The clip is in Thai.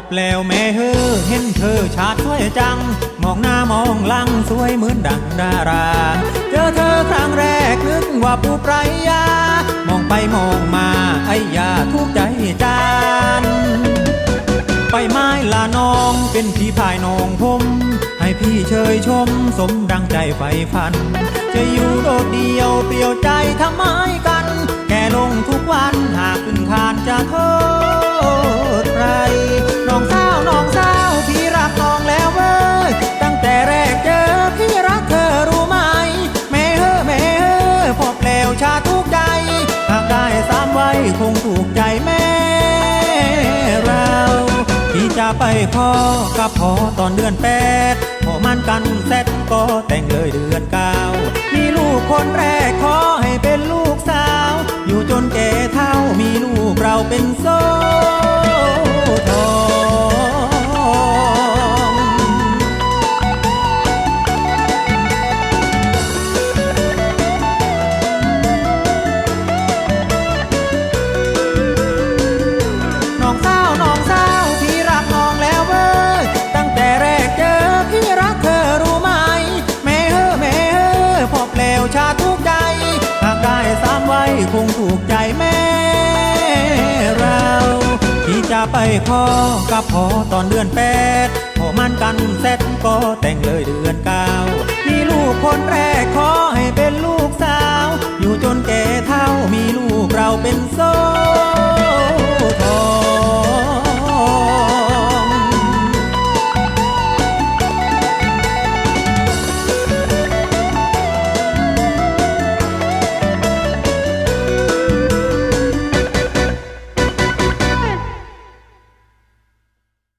พบแล้วแม่เฮอเห็นเธอชาดช่วยจัง มองหน้ามองลังสวยเหมือนดังดารา เจอเธอครั้งแรกนึกว่าปูปรายยามองไปมองมาไอ้ยาทุกใจจานไปไม้ลาน้องเป็นพี่พายน้องผม ให้พี่เชยชมสมดังใจไฟฟัน จะอยู่โดดเดียวเปลี่ยวใจทำไมกัน แก่ลงทุกวันหากขึ้นคานจะโทษ ไปขอกับพอตอนเดือนแปดพอมันกันเสร็จก็แต่งเลยเดือนเก้ามีลูกคนแรกขอให้เป็นลูกสาว อยู่จนแก่เท่ามีลูกเราเป็นโซ่ ทุกใจ หากได้สามไว้คงถูกใจแม่เราที่จะไปขอกับพอตอนเดือนแปดพอมันกันเสร็จก็แต่งเลยเดือนกัน